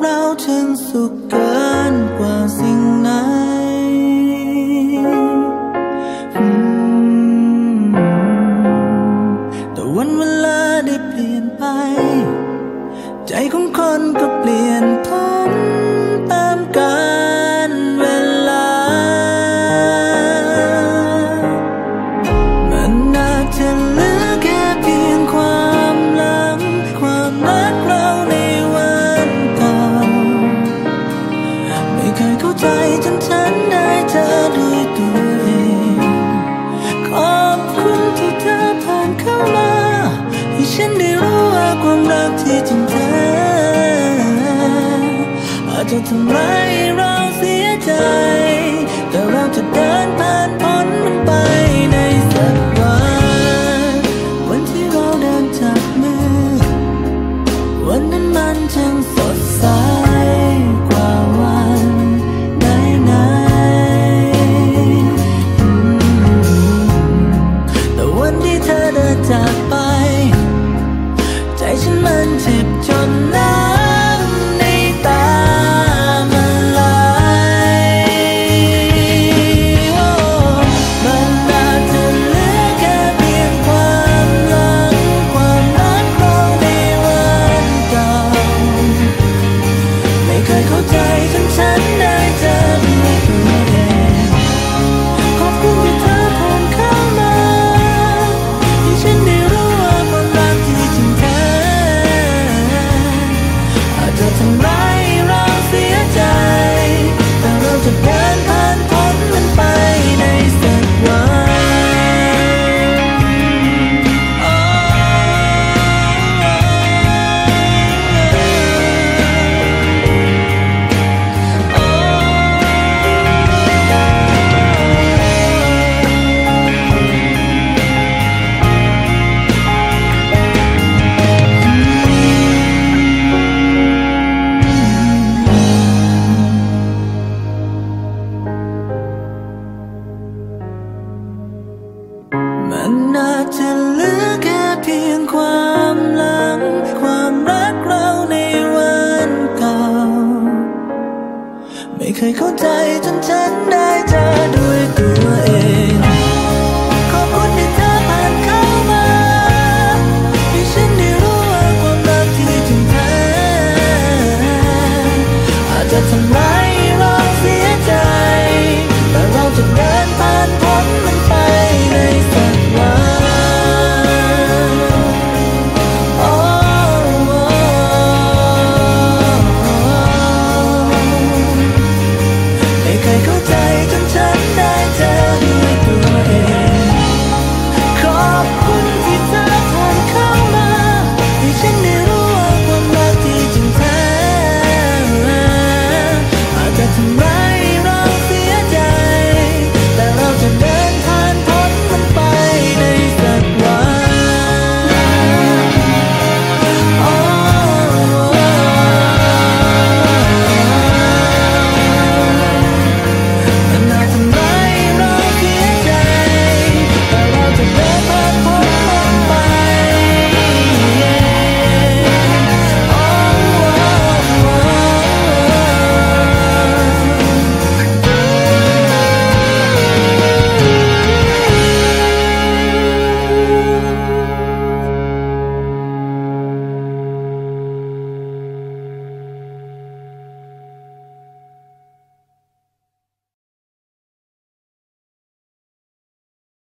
เราฉันสุข ไม่เคยเข้าใจจนฉันได้เธอด้วยตัวเองขอบคุณที่เธอผ่านเข้ามาให้ฉันได้รู้ว่าความรักที่จริงแท้อาจจะทำลายรา เคยเข้าใจจนฉันได้